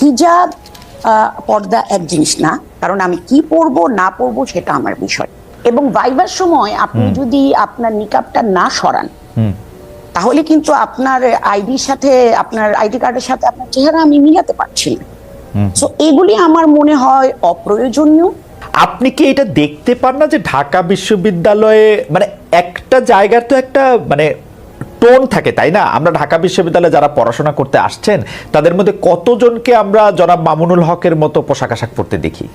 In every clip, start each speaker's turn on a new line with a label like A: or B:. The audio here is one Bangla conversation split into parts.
A: হিজাব পর্দা এক জিনিস না। কারণ আমি কি পরবো না পরব সেটা আমার বিষয়। এবং ভাইবার সময় আপনি যদি আপনার নিকাবটা না সরান তাহলে কিন্তু আপনার আইডির সাথে আপনার আইডি কার্ডের সাথে আপনার চেহারা আমি মিলাতে পারছি না। সো এগুলি আমার মনে হয় অপ্রয়োজনীয়।
B: আপনি কি এটা দেখতে পান না যে ঢাকা বিশ্ববিদ্যালয়ে মানে একটা জায়গার তো একটা মানে টোন থাকে, তাই না? আমরা ঢাকা বিশ্ববিদ্যালয়ে যারা পড়াশোনা করতে আসছেন, তাদের মধ্যে কতজনকে আমরা জনাব মামুনুল হকের মতো পোশাক আশাক পরতে দেখি?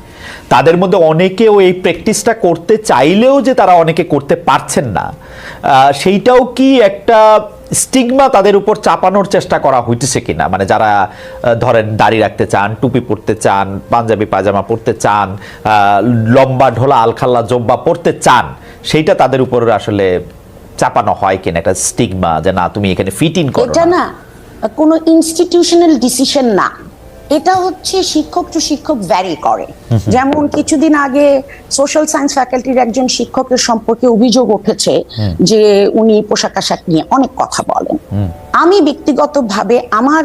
B: তাদের মধ্যে অনেকেও এই প্র্যাকটিসটা করতে চাইলেও যে তারা অনেকে করতে পারছেন না। সেইটাও কি একটা স্টিগমা তাদের উপর চাপানোর চেষ্টা করা হইতেছে কিনা? মানে যারা ধরেন দাড়ি রাখতে চান, টুপি পরতে চান, পাঞ্জাবি পাজামা পরতে চান লম্বা ঢোলা, আলখাল্লা, জব্বা পরতে চান, সেইটা তাদের উপর আসলে চাপানো হয় কিনা একটা স্টিগমা যে না তুমি এখানে ফিট ইন করো
A: এটা
B: না।
A: কোনো ইনস্টিটিউশনাল ডিসিশন না। এটা হচ্ছে শিক্ষক টু শিক্ষক ভ্যারি করে। যেমন কিছুদিন আগে সোশ্যাল সায়েন্স ফ্যাকাল্টির একজন শিক্ষকের সম্পর্কে অভিযোগ উঠেছে যে উনি পোশাক আশাক নিয়ে অনেক কথা বলেন। আমি ব্যক্তিগতভাবে আমার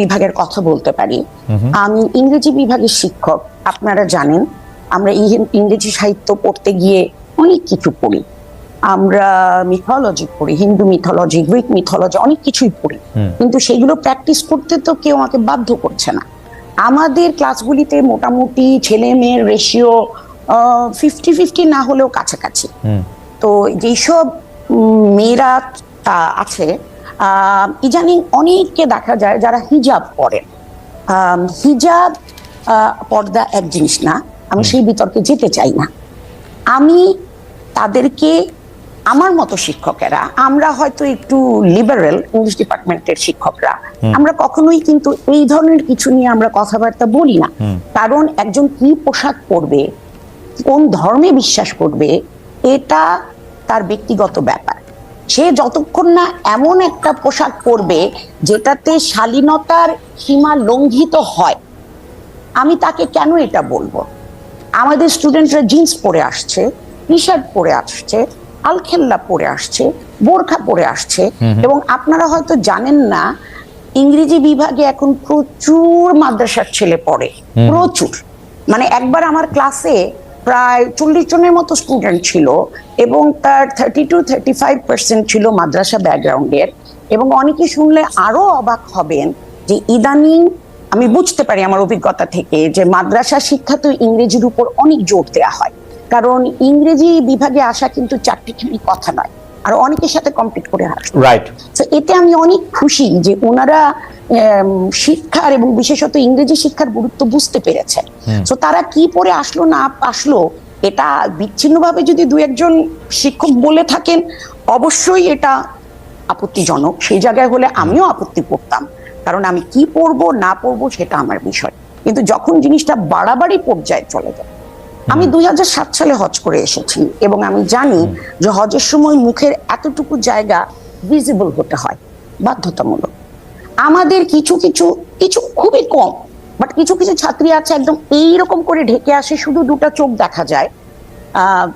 A: বিভাগের কথা বলতে পারি। আমি ইংরেজি বিভাগের শিক্ষক। আপনারা জানেন আমরা ইংরেজি সাহিত্য পড়তে গিয়ে অনেক কিছু পড়ি। আমরা মিথোলজি পড়ি হিন্দু মিথোলজি গ্রিক মিথোলজি অনেক কিছুই পড়ি। কিন্তু সেগুলো প্র্যাকটিস করতে তো কেউ আমাকে বাধ্য করছে না। আমাদের ক্লাসগুলিতে মোটামুটি ছেলে মেয়ের রেশিও ফিফটি ফিফটি না হলেও কাছাকাছি। তো যেসব মেয়েরা আছে আহ, ইদানিং অনেককে দেখা যায় যারা হিজাব পরেন হিজাব পর্দা এক জিনিস না আমি সেই বিতর্কে যেতে চাই না। আমি তাদেরকে আমার মতো শিক্ষকেরা আমরা হয়তো একটু লিবারেল ইংলিশ ডিপার্টমেন্টের শিক্ষকরা আমরা কখনোই কিন্তু এই ধরনের কিছু নিয়ে আমরা কথাবার্তা বলি না। কারণ একজন কি পোশাক পরবে কোন ধর্মে বিশ্বাস করবে এটা তার ব্যক্তিগত ব্যাপার। সে যতক্ষণ না এমন একটা পোশাক পরবে যেটাতে শালীনতার সীমা লঙ্ঘিত হয় আমি তাকে কেন এটা বলব? আমাদের স্টুডেন্টরা জিন্স পরে আসছে টি শার্ট পরে আসছে আলখেল্লা পরে আসছে বোরখা পরে আসছে এবং আপনারা হয়তো জানেন না ইংরেজি বিভাগে এখন প্রচুর মাদ্রাসার ছেলে পড়ে প্রচুর। মানে একবার আমার ক্লাসে প্রায় চল্লিশ জনের মতো স্টুডেন্ট ছিল এবং তার thirty two thirty five percent ছিল মাদ্রাসা ব্যাকগ্রাউন্ডের এবং অনেকে শুনলে আরও অবাক হবেন যে ইদানিং আমি বুঝতে পারি আমার অভিজ্ঞতা থেকে যে মাদ্রাসা শিক্ষা তো ইংরেজির উপর অনেক জোর দেওয়া হয়। কারণ ইংরেজি বিভাগে আসা কিন্তু চারটিখানি কথা নয় আর অনেকের সাথে কমপ্লিট করে আসে
B: রাইট
A: তো এতে আমি অনেক খুশি যে ওনারা শিক্ষার এবং বিশেষত ইংরেজি শিক্ষার গুরুত্ব বুঝতে পেরেছেন। তো তারা কি পড়ে আসলো না আসলো এটা বিচ্ছিন্নভাবে যদি দু একজন শিক্ষক বলে থাকেন অবশ্যই এটা আপত্তিজনক। সেই জায়গায় হলে আমিও আপত্তি করতাম কারণ আমি কি পড়ব না পড়ব সেটা আমার বিষয়। কিন্তু যখন জিনিসটা বাড়াবাড়ি পর্যায়ে চলে যায় আমি দুই হাজার সাত সালে হজ করে এসেছি এবং আমি জানি যে হজের সময় মুখের এতটুকু জায়গা ভিজিবল হতে হয় বাধ্যতামূলক। আমাদের কিছু কিছু কিছু খুবই কম বাট কিছু কিছু ছাত্রী আছে একদম এইরকম করে ঢেকে আসে শুধু দুটো চোখ দেখা যায়।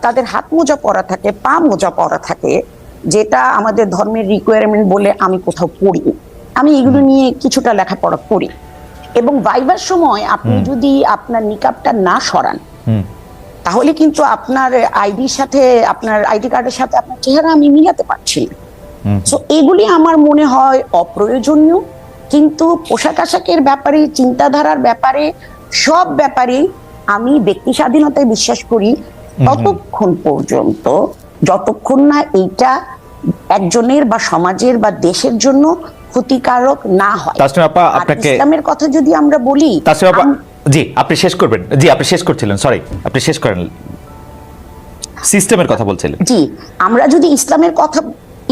A: তাদের হাত মোজা পরা থাকে পা মোজা পরা থাকে যেটা আমাদের ধর্মের রিকোয়ারমেন্ট বলে আমি কোথাও পড়ি আমি এগুলো নিয়ে কিছুটা লেখাপড়া করি। এবং ভাইবার সময় আপনি যদি আপনার নিকাবটা না সরান তাহলে কিন্তু আপনার আইডির সাথে আপনার আইডি কার্ডের সাথে আপনার চেহারা আমি মিলাতে পারছি না। তো এগুলি আমার মনে হয় অপ্রয়োজনীয় কিন্তু পোশাক আশাকের ব্যাপারে চিন্তাধারার ব্যাপারে সব ব্যাপারে আমি ব্যক্তি স্বাধীনতায় বিশ্বাস করি ততক্ষণ পর্যন্ত যতক্ষণ না এইটা একজনের বা সমাজের বা দেশের জন্য ক্ষতিকারক না হয়।
B: তাসনিম আপা আপনাকে
A: ইসলামের কথা যদি আমরা বলি
B: তাসনিম আপা
A: আম-
B: জি আপনি শেষ করবেন। জি আপনি শেষ করছিলেন সরি আপনি শেষ করেন। সিস্টেমের কথা বলছিলেন।
A: জি আমরা যদি ইসলামের কথা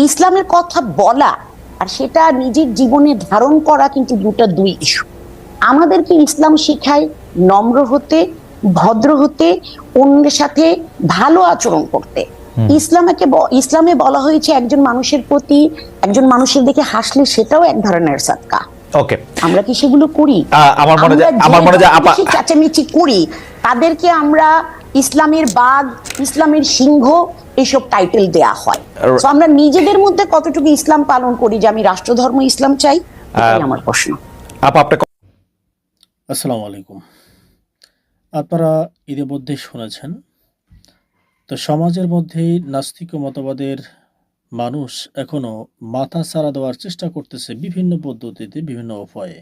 A: ইসলামের কথা বলা আর সেটা নিজের জীবনে ধারণ করা কিন্তু দুটো দুই ইস্যু আমাদেরকে ইসলাম শেখায় নম্র হতে ভদ্র হতে অন্যের সাথে ভালো আচরণ করতে। ইসলামকে ইসলামে বলা হয়েছে একজন মানুষের প্রতি একজন মানুষের দিকে হাসলে সেটাও এক ধরনের সাদকা।
B: ওকে
A: আমরা কি সেগুলো করি?
B: আমার মনে হয়-
A: আমার
B: মনে হয় আপা-
A: চেঁচামেচি করি তাদেরকে আমরা ইসলামের বাঘ ইসলামের সিংহ এইসব টাইটেল দেয়া হয়। তো আমরা নিজেদের মধ্যে কতটুকু ইসলাম পালন করি যে আমি রাষ্ট্রধর্ম ইসলাম চাই আমার প্রশ্ন।
B: আপা আপনাকে
C: আসসালামু আলাইকুম। আপনারা ইতিমধ্যে শুনেছেন তো সমাজের মধ্যে নাস্তিক মতবাদের মানুষ এখনও মাথা ছাড়া দেওয়ার চেষ্টা করতেছে বিভিন্ন পদ্ধতিতে, বিভিন্ন উপায়ে।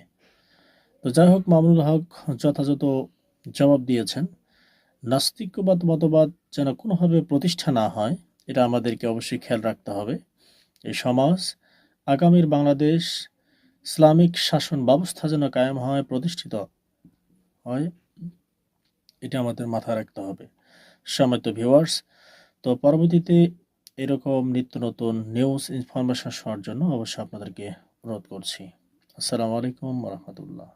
C: তো যাই হোক, মামুনুল হক যথাযথ জবাব দিয়েছেন। নাস্তিকবাদ, মতবাদ যেন কোনোভাবে প্রতিষ্ঠা না হয়, এটা আমাদেরকে অবশ্যই খেয়াল রাখতে হবে। এই সমাজ, আগামীর বাংলাদেশ, ইসলামিক শাসন ব্যবস্থা যেন কায়েম হয়, প্রতিষ্ঠিত হয়, এটা আমাদের মাথায় রাখতে হবে। সম্মানিত ভিউয়ার্স তো পরবর্তীতে এরকম নিত্য নতুন নিউজ ইনফরমেশন শোনার জন্য অবশ্যই আপনাদেরকে অনুরোধ করছি। আসসালামু আলাইকুম রহমতুল্লাহ।